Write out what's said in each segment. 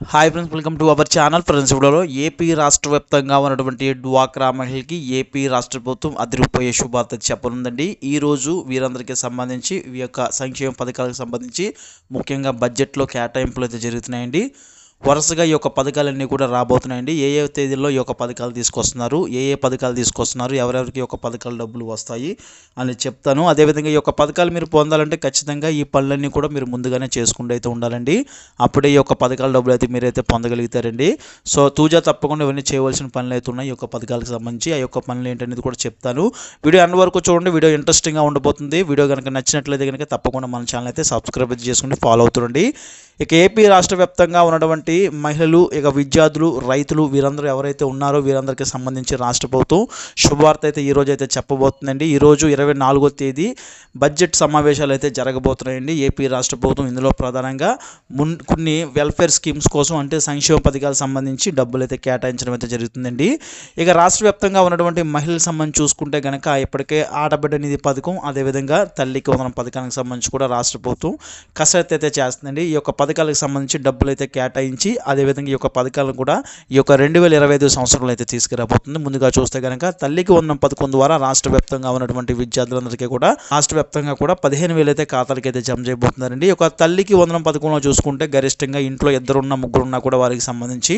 Hi friends welcome to our channel friends ఇప్పుడులో AP రాష్ట్ర వ్యాప్తంగా ఉన్నటువంటి డ్వాక్రా మహిళకి ఏపీ రాష్ట్ర ప్రభుత్వం అదిరిపోయే శుభార్త చెప్పనుందండి. ఈ రోజు వీరందరికీ సంబంధించి ఈ యొక్క సంక్షేమ పథకాలకు సంబంధించి ముఖ్యంగా బడ్జెట్లో కేటాయింపులు అయితే జరుగుతున్నాయండి. వరుసగా ఈ యొక్క పథకాలన్నీ కూడా రాబోతున్నాయండి. ఏ ఏ తేదీల్లో ఈ యొక్క పథకాలు తీసుకొస్తున్నారు ఏ ఏ పథకాలు తీసుకొస్తున్నారు ఎవరెవరికి యొక్క పథకాల డబ్బులు వస్తాయి అని చెప్తాను. అదేవిధంగా ఈ యొక్క పథకాలు మీరు పొందాలంటే ఖచ్చితంగా ఈ పనులన్నీ కూడా మీరు ముందుగానే చేసుకుంటూ అయితే ఉండాలండి. అప్పుడే ఈ యొక్క పథకాల డబ్బులు అయితే మీరైతే పొందగలుగుతారండి. సో తూజా తప్పకుండా ఇవన్నీ చేయవలసిన పనులు అయితే ఉన్నాయి ఈ యొక్క పథకాలకు సంబంధించి. ఆ యొక్క పనులు ఏంటనేది కూడా చెప్తాను. వీడియో అన్ని వరకు చూడండి. వీడియో ఇంట్రెస్టింగ్గా ఉండబోతుంది. వీడియో కనుక నచ్చినట్లయితే కనుక తప్పకుండా మన ఛానల్ అయితే సబ్స్క్రైబ్ చేసుకుని ఫాలో అవుతుండండి. ఇక ఏపీ రాష్ట్ర వ్యాప్తంగా ఉన్నటువంటి మహిళలు ఇక విద్యార్థులు రైతులు వీరందరూ ఎవరైతే ఉన్నారో వీరందరికీ సంబంధించి రాష్ట్ర ప్రభుత్వం శుభవార్త అయితే ఈరోజు అయితే చెప్పబోతుందండి. ఈరోజు ఇరవై నాలుగో తేదీ బడ్జెట్ సమావేశాలు అయితే జరగబోతున్నాయండి ఏపీ రాష్ట్ర ప్రభుత్వం. ఇందులో ప్రధానంగా మున్ కొన్ని వెల్ఫేర్ స్కీమ్స్ కోసం అంటే సంక్షేమ పథకాలకు సంబంధించి డబ్బులు అయితే కేటాయించడం అయితే జరుగుతుందండి. ఇక రాష్ట్ర వ్యాప్తంగా ఉన్నటువంటి మహిళలకు సంబంధించి చూసుకుంటే కనుక ఇప్పటికే ఆడబిడ్డ నిధి పథకం అదేవిధంగా తల్లికి వందనం పథకానికి సంబంధించి కూడా రాష్ట్ర ప్రభుత్వం కసరత్తు అయితే చేస్తుందండి. ఈ యొక్క పథకాలకు సంబంధించి డబ్బులు అయితే కేటాయించి అదేవిధంగా ఈ యొక్క పథకాలను కూడా ఈ యొక్క రెండు వేల ఇరవై ఐదు సంవత్సరంలో అయితే తీసుకురాబోతుంది. ముందుగా చూస్తే కనుక తల్లికి ఉన్న పథకం ద్వారా రాష్ట్ర వ్యాప్తంగా ఉన్నటువంటి విద్యార్థులందరికీ కూడా రాష్ట్ర వ్యాప్తంగా కూడా పదిహేను వేలు అయితే ఖాతాలకి అయితే జమ చేయబోతున్నారండి. ఒక తల్లికి వందనం పథకంలో చూసుకుంటే గరిష్టంగా ఇంట్లో ఇద్దరున్న ముగ్గురున్నా కూడా వారికి సంబంధించి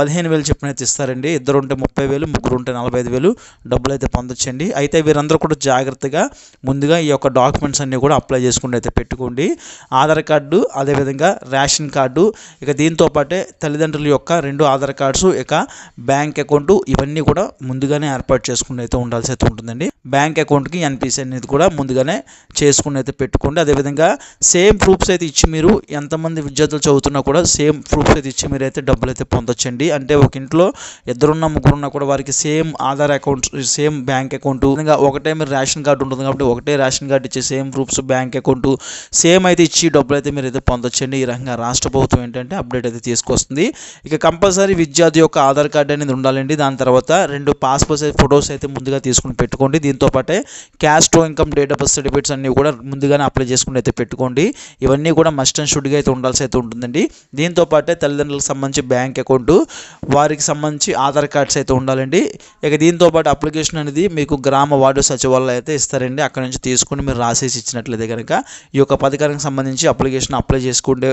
పదిహేను వేలు చెప్పిన అయితే ఇస్తారండి. ఇద్దరు ఉంటే ముప్పై వేలు ముగ్గురు ఉంటే నలభై ఐదు వేలు డబ్బులు అయితే పొందొచ్చండి. అయితే వీరందరూ కూడా జాగ్రత్తగా ముందుగా ఈ యొక్క డాక్యుమెంట్స్ అన్నీ కూడా అప్లై చేసుకుంటే అయితే పెట్టుకోండి. ఆధార్ కార్డు అదేవిధంగా రేషన్ కార్డు ఇక దీంతో పాటే తల్లిదండ్రుల యొక్క రెండు ఆధార్ కార్డ్స్ ఇక బ్యాంక్ అకౌంట్ ఇవన్నీ కూడా ముందుగానే ఏర్పాటు చేసుకుని అయితే ఉండాల్సి అయితే ఉంటుందండి. బ్యాంక్ అకౌంట్కి ఎన్పిసి అనేది కూడా ముందుగానే చేసుకుని అయితే పెట్టుకోండి. అదేవిధంగా సేమ్ ప్రూఫ్స్ అయితే ఇచ్చి మీరు ఎంతమంది విద్యార్థులు చదువుతున్నా కూడా సేమ్ ప్రూఫ్స్ అయితే ఇచ్చి మీరు అయితే డబ్బులు అయితే పొందొచ్చండి. అంటే ఒక ఇంట్లో ఇద్దరున్న ముగ్గురున్నా కూడా వారికి same Aadhaar account same bank account ఒకటే మీరు రేషన్ కార్డు ఉంటుంది కాబట్టి ఒకటే రేషన్ కార్డు ఇచ్చి same proofs bank account same అయితే ఇచ్చి డబ్బులు అయితే మీరు అయితే పొందొచ్చండి. ఈ రకంగా రాష్ట్ర ప్రభుత్వం ఏంటంటే అప్డేట్ అయితే తీసుకొస్తుంది. ఇక కంపల్సరీ విద్యార్థి యొక్క ఆధార్ కార్డు అనేది ఉండాలండి. దాని తర్వాత రెండు పాస్పోర్ట్ సైజ్ ఫొటోస్ అయితే ముందుగా తీసుకుని పెట్టుకోండి. దీంతో పాటే cash income date of birth certificates అన్ని కూడా ముందుగానే అప్లై చేసుకుని అయితే పెట్టుకోండి. ఇవన్నీ కూడా మస్ట్ అండ్ షుడ్గా అయితే ఉండాల్సి అయితే ఉంటుందండి. దీంతో పాటే తల్లిదండ్రులకు సంబంధించి బ్యాంక్ అకౌంట్ వారికి సంబంధించి ఆధార్ కార్డ్స్ అయితే ఉండాలండి. ఇక దీంతో పాటు అప్లికేషన్ అనేది మీకు గ్రామ వార్డు సచివాలయం అయితే ఇస్తారండి. అక్కడ నుంచి తీసుకుని మీరు రాసేసి ఇచ్చినట్లయితే కనుక ఈ యొక్క పథకానికి సంబంధించి అప్లికేషన్ అప్లై చేసుకుంటే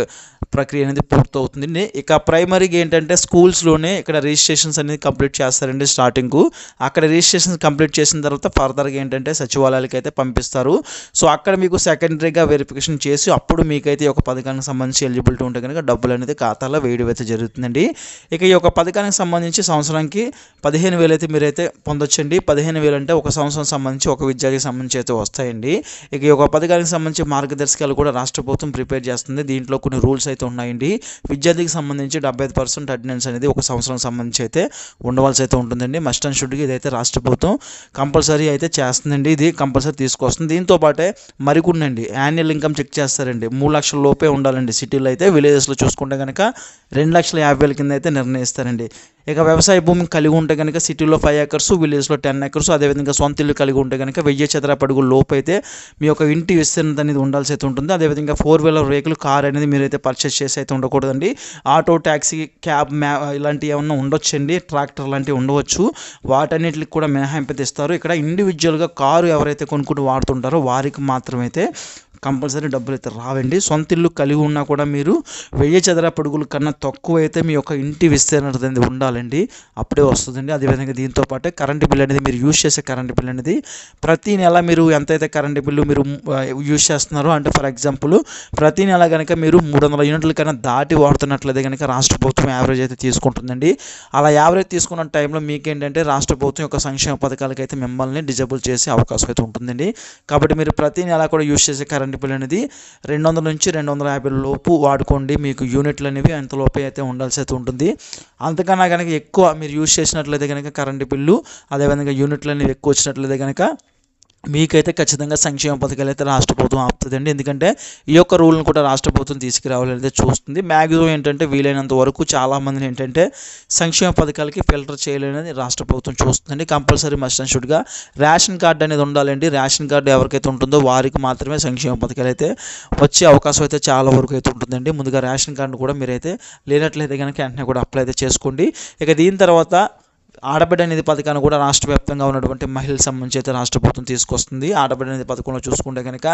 ప్రక్రియ అనేది పూర్తవుతుంది. ఇక ప్రైమరీగా ఏంటంటే స్కూల్స్లోనే ఇక్కడ రిజిస్ట్రేషన్స్ అనేది కంప్లీట్ చేస్తారండి స్టార్టింగ్కు అక్కడ రిజిస్ట్రేషన్ కంప్లీట్ చేసిన తర్వాత ఫర్దర్గా ఏంటంటే సచివాలయాలకు అయితే పంపిస్తారు. సో అక్కడ మీకు సెకండరీగా వెరిఫికేషన్ చేసి అప్పుడు మీకైతే ఒక పథకానికి సంబంధించి ఎలిజిబిలిటీ ఉంటే కనుక డబ్బులు అనేది ఖాతాలో వేయడం అయితే జరుగుతుందండి. ఇక ఈ యొక్క పథకానికి సంబంధించి సంవత్సరానికి పదిహేను వేలు అయితే మీరైతే పొందొచ్చండి. పదిహేను వేలు అంటే ఒక సంవత్సరం సంబంధించి ఒక విద్యార్థికి సంబంధించి అయితే వస్తాయండి. ఇక ఈ యొక్క పథకానికి సంబంధించి మార్గదర్శకాలు కూడా రాష్ట్ర ప్రభుత్వం ప్రిపేర్ చేస్తుంది. దీంట్లో కొన్ని రూల్స్ అయితే ఉన్నాయండి. విద్యార్థికి సంబంధించి డెబ్బై ఐదు పర్సెంట్ అటెండెన్స్ అనేది ఒక సంవత్సరం సంబంధించి అయితే ఉండవలసి అయితే ఉంటుందండి. మస్ట్ అండ్ షుడ్కి ఇదైతే రాష్ట్ర ప్రభుత్వం కంపల్సరీ అయితే చేస్తుందండి. ఇది కంపల్సరీ తీసుకొస్తుంది. దీంతో పాటే మరికొన్నండి యాన్యువల్ ఇన్కమ్ చెక్ చేస్తారండి. మూడు లక్షల లోపే ఉండాలండి సిటీలో అయితే. విలేజెస్లో చూసుకుంటే కనుక రెండు లక్షల యాభై వేల కింద అయితే నిర్ణయిస్తారండి. ఇక వ్యవసాయ భూమి కలిగి ఉంటే కనుక సిటీలో ఫైవ్ ఏకర్స్ విలేజ్లో టెన్ ఏకర్స్ అదేవిధంగా సొంత ఇల్లు కలిగి ఉంటే కనుక వెయ్యి చదరపడుగు లోపు అయితే మీ యొక్క ఇంటి విస్తీర్ణత అనేది ఉండాల్సి అయితే ఉంటుంది. అదేవిధంగా ఫోర్ వీలర్ వెహికల్ కార్ అనేది మీరు మీరైతే పర్చేస్ చేసి అయితే ఉండకూడదండి. ఆటో ట్యాక్సీ క్యాబ్ మ్యా ఇలాంటివి ఏమన్నా ఉండొచ్చండి? ట్రాక్టర్ లాంటివి ఉండవచ్చు. వాటన్నిటికి కూడా మినహాయింపు తెస్తారు. ఇక్కడ ఇండివిజువల్గా కారు ఎవరైతే కొనుక్కుంటూ వాడుతుంటారో వారికి మాత్రమైతే కంపల్సరీ డబ్బులు అయితే రావండి. సొంత ఇల్లు కలిగి ఉన్నా కూడా మీరు వెయ్యి చదర అడుగుల కన్నా తక్కువ అయితే మీ యొక్క ఇంటి విస్తీర్ణత అనేది ఉండాలండి. అప్పుడే వస్తుందండి. అదేవిధంగా దీంతో పాటు కరెంటు బిల్ అనేది మీరు యూజ్ చేసే కరెంటు బిల్ అనేది ప్రతి నెల మీరు ఎంతైతే కరెంటు బిల్లు మీరు యూజ్ చేస్తున్నారో అంటే ఫర్ ఎగ్జాంపుల్ ప్రతి నెల కనుక మీరు మూడు వందల యూనిట్ల కన్నా దాటి వాడుతున్నట్లయితే కనుక రాష్ట్ర ప్రభుత్వం యావరేజ్ అయితే తీసుకుంటుందండి. అలా యావరేజ్ తీసుకున్న టైంలో మీకేంటంటే రాష్ట్ర ప్రభుత్వం యొక్క సంక్షేమ పథకాలకైతే మిమ్మల్ని డిజబుల్ చేసే అవకాశం అయితే ఉంటుందండి. కాబట్టి మీరు ప్రతి నెల కూడా యూజ్ చేసే కరెంట్ బిల్ అనేది రెండు వందల నుంచి రెండు వందల యాభై లోపు వాడుకోండి. మీకు యూనిట్లు అనేవి అంత లోపే అయితే ఉండాల్సి అయితే ఉంటుంది. అంతకన్నా కనుక ఎక్కువ మీరు యూజ్ చేసినట్లయితే కనుక కరెంటు బిల్లు అదేవిధంగా యూనిట్లు అనేవి ఎక్కువ వచ్చినట్లయితే కనుక మీకైతే ఖచ్చితంగా సంక్షేమ పథకాలు అయితే రాష్ట్ర ప్రభుత్వం ఆపుతుందండి. ఎందుకంటే ఈ యొక్క రూల్ని కూడా రాష్ట్ర ప్రభుత్వం తీసుకురావాలని అయితే చూస్తుంది. మ్యాక్సిమం ఏంటంటే వీలైనంత వరకు చాలామందిని ఏంటంటే సంక్షేమ పథకాలకి ఫిల్టర్ చేయలేనని రాష్ట్ర ప్రభుత్వం చూస్తుందండి. కంపల్సరీ మస్ట్ అండ్ షుడ్గా రేషన్ కార్డు అనేది ఉండాలండి. రేషన్ కార్డు ఎవరికైతే ఉంటుందో వారికి మాత్రమే సంక్షేమ పథకాలు అయితే వచ్చే అవకాశం అయితే చాలా వరకు అయితే ఉంటుందండి. ముందుగా రేషన్ కార్డు కూడా మీరైతే లేనట్లయితే కనుక వెంటనే కూడా అప్లై అయితే చేసుకోండి. ఇక దీని తర్వాత ఆడబిడ్డ నిధి పథకాన్ని కూడా రాష్ట్ర వ్యాప్తంగా ఉన్నటువంటి మహిళల సంబంధించి అయితే రాష్ట్ర ప్రభుత్వం తీసుకొస్తుంది. ఆడబిడ్డ నిధి పథకంలో చూసుకుంటే కనుక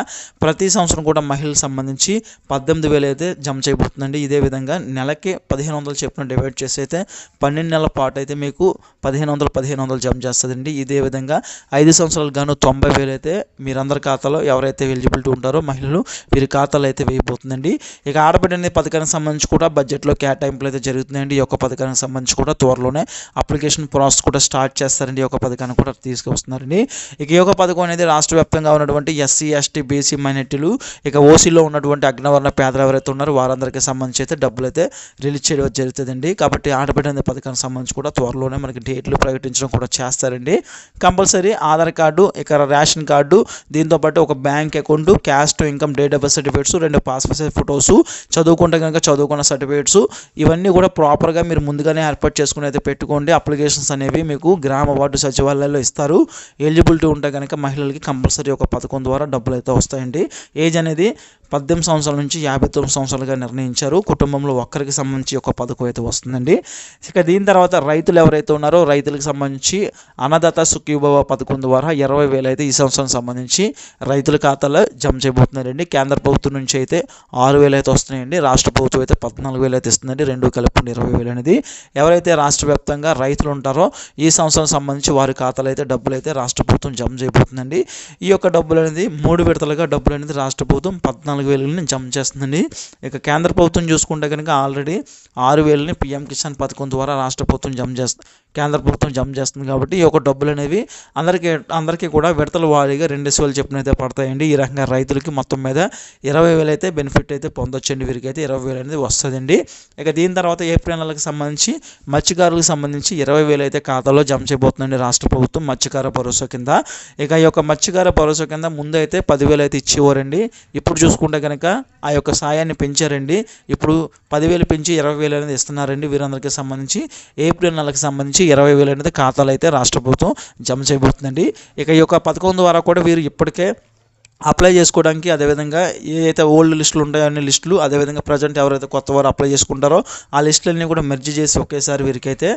ప్రతి సంవత్సరం కూడా మహిళలకు సంబంధించి పద్దెనిమిది వేలు అయితే జమ చేయబోతుందండి ఇదే విధంగా నెలకి పదిహేను వందలు చెప్పిన డివైడ్ చేసి అయితే పన్నెండు నెలల పాటు అయితే మీకు పదిహేను వందలు పదిహేను వందలు జమ చేస్తుందండి. ఇదే విధంగా ఐదు సంవత్సరాలు గాను తొంభై వేలు అయితే మీరందరి ఖాతాలో ఎవరైతే ఎలిజిబిలిటీ ఉంటారో మహిళలు వీరి ఖాతాలో అయితే వేయబోతుందండి. ఇక ఆడబిడ్డ నిధి పథకానికి సంబంధించి కూడా బడ్జెట్లో కేటాయింపులు అయితే జరుగుతున్నాయండి. ఈ యొక్క పథకానికి సంబంధించి కూడా త్వరలోనే అప్లికేషన్ ప్రాసెస్ కూడా స్టార్ట్ చేస్తారండి. ఈ యొక్క పథకాన్ని కూడా తీసుకొస్తున్నారండి ఇక ఈ యొక్క పథకం అనేది రాష్ట్ర వ్యాప్తంగా ఉన్నటువంటి ఎస్సీ ఎస్టీ బీసీ మైనార్టీలు ఇక ఓసీలో ఉన్నటువంటి అగ్నవర్ణ పేదలు ఎవరైతే ఉన్నారో వారందరికీ సంబంధించి అయితే డబ్బులు అయితే రిలీజ్ చేయడం జరుగుతుందండి. కాబట్టి ఆడబిడ్డ పథకానికి సంబంధించి కూడా త్వరలోనే మనకి డేట్లు ప్రకటించడం కూడా చేస్తారండి. కంపల్సరీ ఆధార్ కార్డు ఇక రేషన్ కార్డు దీంతోపాటు ఒక bank account caste income date of birth certificates రెండు పాస్పోర్ట్ సైజ్ ఫొటోస్ చదువుకుంటే కనుక చదువుకున్న సర్టిఫికేట్స్ ఇవన్నీ కూడా ప్రాపర్గా మీరు ముందుగానే ఏర్పాటు చేసుకుని అయితే పెట్టుకోండి. అప్లికేషన్ అప్లికేషన్స్ అనేవి మీకు గ్రామ వార్డు సచివాలయాల్లో ఇస్తారు. ఎలిజిబిలిటీ ఉంటే కనుక మహిళలకి కంపల్సరీ ఒక పథకం ద్వారా డబ్బులు అయితే వస్తాయండి. ఏజ్ అనేది పద్దెనిమిది సంవత్సరాల నుంచి యాభై తొమ్మిది సంవత్సరాలుగా నిర్ణయించారు. కుటుంబంలో ఒక్కరికి సంబంధించి ఒక పథకం అయితే వస్తుందండి. ఇక దీని తర్వాత రైతులు ఎవరైతే ఉన్నారో రైతులకు సంబంధించి అన్నదాత సుఖీభవ పథకం ద్వారా ఇరవై వేలు అయితే ఈ సంవత్సరం సంబంధించి రైతుల ఖాతాలో జమ చేయబోతున్నారండి. కేంద్ర ప్రభుత్వం నుంచి అయితే ఆరు వేలు అయితే వస్తున్నాయండి. రాష్ట్ర ప్రభుత్వం అయితే పద్నాలుగు వేలు అయితే ఇస్తుందండి. రెండు కలిపి ఇరవై వేలు అనేది. ఎవరైతే రాష్ట్ర వ్యాప్తంగా రైతులు ఉంటారో ఈ సంవత్సరం సంబంధించి వారి ఖాతాలో అయితే డబ్బులు అయితే రాష్ట్ర ప్రభుత్వం జమ చేయబోతుందండి. ఈ యొక్క డబ్బులు అనేది మూడు విడతలుగా డబ్బులు అనేది రాష్ట్ర ప్రభుత్వం పద్నాలుగు వేలని జమ చేస్తుందండి. ఇక కేంద్ర ప్రభుత్వం చూసుకుంటే కనుక ఆల్రెడీ ఆరు వేలని పిఎం కిసాన్ పథకం ద్వారా రాష్ట్ర ప్రభుత్వం జమ చేస్తుంది కేంద్ర ప్రభుత్వం జమ చేస్తుంది కాబట్టి ఈ యొక్క డబ్బులు అనేవి అందరికీ అందరికీ కూడా విడతల వారీగా రెండు వేలు చెప్పిన అయితే పడతాయండి. ఈ రకంగా రైతులకి మొత్తం మీద ఇరవై వేలు అయితే బెనిఫిట్ అయితే పొందొచ్చండి. వీరికి అయితే ఇరవై వేలు అనేది వస్తుందండి. ఇక దీని తర్వాత ఏప్రిల్ నెలకు సంబంధించి మత్స్యకారులకు సంబంధించి ఇరవై వేలు అయితే ఖాతాలో జమ చేయబోతుందండి రాష్ట్ర ప్రభుత్వం మత్స్యకార భరోసా కింద. ఇక ఈ యొక్క మత్స్యకార భరోసా కింద ముందు అయితే పదివేలు అయితే ఇచ్చేవారండి. ఇప్పుడు చూసుకుంటే కనుక ఆ యొక్క సాయాన్ని పెంచారండి. ఇప్పుడు పదివేలు పెంచి ఇరవై వేలు అనేది ఇస్తున్నారండి వీరందరికీ సంబంధించి. ఏప్రిల్ నెలకు సంబంధించి ఇరవై వేలు అనేది ఖాతాలు అయితే రాష్ట్ర ప్రభుత్వం జమ చేయబోతుందండి. ఇక ఈ యొక్క పథకం ద్వారా కూడా వీరు ఇప్పటికే అప్లై చేసుకోవడానికి అదేవిధంగా ఏదైతే ఓల్డ్ లిస్టులు ఉంటాయో అన్ని లిస్టులు అదేవిధంగా ప్రజెంట్ ఎవరైతే కొత్త వారు అప్లై చేసుకుంటారో ఆ లిస్టులన్నీ కూడా మెర్జ్ చేసి ఒకేసారి వీరికైతే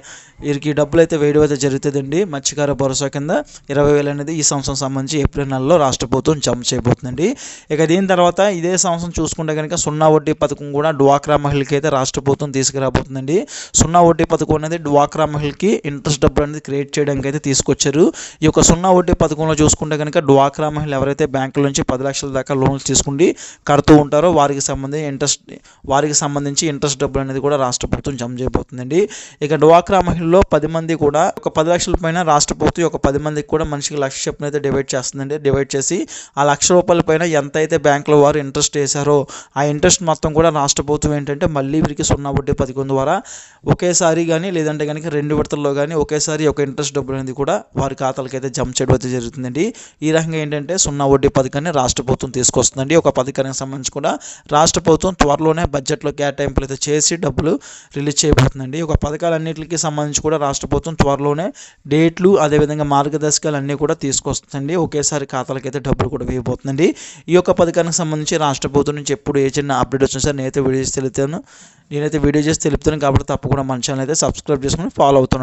వీరికి డబ్బులు అయితే వేయడం అయితే జరుగుతుందండి. మత్స్యకార భరోసా కింద ఇరవై వేలు అనేది ఈ సంవత్సరం సంబంధించి ఏప్రిల్ నెలలో రాష్ట్ర ప్రభుత్వం జమ చేయబోతుందండి. ఇక దీని తర్వాత ఇదే సంవత్సరం చూసుకుంటే కనుక సున్నా వడ్డీ పథకం కూడా డ్వాక్రా మహిళకి అయితే రాష్ట్ర ప్రభుత్వం తీసుకురాబోతుందండి. సున్నా వడ్డీ పథకం అనేది డ్వాక్రా మహిళకి ఇంట్రెస్ట్ డబ్బులు అనేది క్రియేట్ చేయడానికి అయితే తీసుకొచ్చారు. ఈ యొక్క సున్నా వడ్డీ పథకంలో చూసుకుంటే కనుక డ్వాక్రా మహిళ ఎవరైతే బ్యాంకుల నుంచి పది లక్షల దాకా లోన్స్ తీసుకుండి కడుతూ ఉంటారో వారికి సంబంధించి ఇంట్రెస్ట్ వారికి సంబంధించి ఇంట్రెస్ట్ డబ్బులు అనేది కూడా రాష్ట్ర ప్రభుత్వం జమ చేయబోతుందండి. ఇక డ్వాక్రా మహిళలో పది మంది కూడా ఒక పది లక్షల పైన రాష్ట్ర ప్రభుత్వం ఒక పది మందికి కూడా మనిషికి లక్ష చొప్పున అయితే డివైడ్ చేస్తుందండి. డివైడ్ చేసి ఆ లక్ష రూపాయల పైన ఎంత అయితే బ్యాంకులో వారు ఇంట్రెస్ట్ వేశారో ఆ ఇంట్రెస్ట్ మొత్తం కూడా రాష్ట్ర ప్రభుత్వం ఏంటంటే మళ్ళీ వీరికి సున్నా వడ్డీ పథకం ద్వారా ఒకేసారి కానీ లేదంటే కనుక రెండు విడతల్లో కానీ ఒకేసారి ఒక ఇంట్రెస్ట్ డబ్బులు అనేది కూడా వారి ఖాతాలకైతే అయితే జమ చేయడం అయితే జరుగుతుందండి. ఈ రకంగా ఏంటంటే సున్నా వడ్డీ పథకాన్ని రాష్ట్ర ప్రభుత్వం తీసుకొస్తుందండి. ఒక పథకానికి సంబంధించి కూడా రాష్ట్ర ప్రభుత్వం త్వరలోనే బడ్జెట్లో కేటాయింపులు అయితే చేసి డబ్బులు రిలీజ్ చేయబోతుందండి ఒక పథకాలన్నింటికి సంబంధించి కూడా రాష్ట్ర ప్రభుత్వం త్వరలోనే డేట్లు అదేవిధంగా మార్గదర్శకాలు అన్నీ కూడా తీసుకొస్తుందండి. ఒకేసారి ఖాతాలకు అయితే డబ్బులు కూడా వేయబోతుందండి. ఈ యొక్క పథకానికి సంబంధించి రాష్ట్ర ప్రభుత్వం నుంచి ఎప్పుడు ఏ చిన్న అప్డేట్ వచ్చినా సరే నేనైతే వీడియో చేసి తెలుపుతాను. నేనైతే వీడియో చేసి తెలుపుతాను కాబట్టి తప్పకుండా మన ఛానల్ అయితే సబ్స్క్రైబ్ చేసుకుని ఫాలో అవుతాను.